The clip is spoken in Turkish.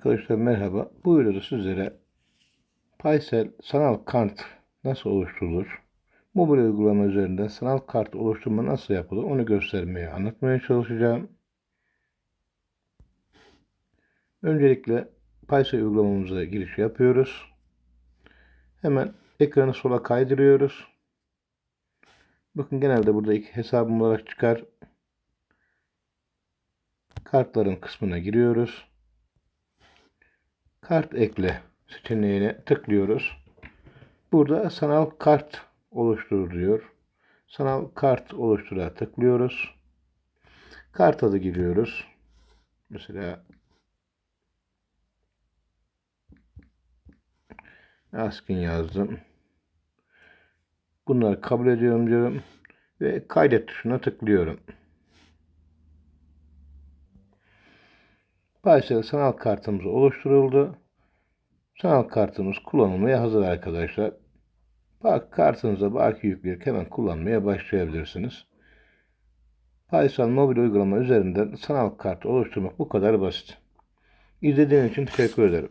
Arkadaşlar merhaba. Bu videoda sizlere Paysel sanal kart nasıl oluşturulur? Mobil uygulama üzerinden sanal kart oluşturma nasıl yapılır onu göstermeye, anlatmaya çalışacağım. Öncelikle Paysel uygulamamıza giriş yapıyoruz. Hemen ekranı sola kaydırıyoruz. Bakın genelde burada iki hesabım olarak çıkar. Kartların kısmına giriyoruz kart ekle seçeneğine tıklıyoruz. Burada sanal kart oluştur diyor. Sanal kart oluştura tıklıyoruz. Kart adı giriyoruz. Mesela Askin yazdım. Bunları kabul ediyorum diyorum. Ve kaydet tuşuna tıklıyorum. Paysel sanal kartımız oluşturuldu. Sanal kartımız kullanılmaya hazır arkadaşlar. Bak kartınıza baki yükleyerek hemen kullanmaya başlayabilirsiniz. Paysel mobil uygulama üzerinden sanal kart oluşturmak bu kadar basit. İzlediğiniz için teşekkür ederim.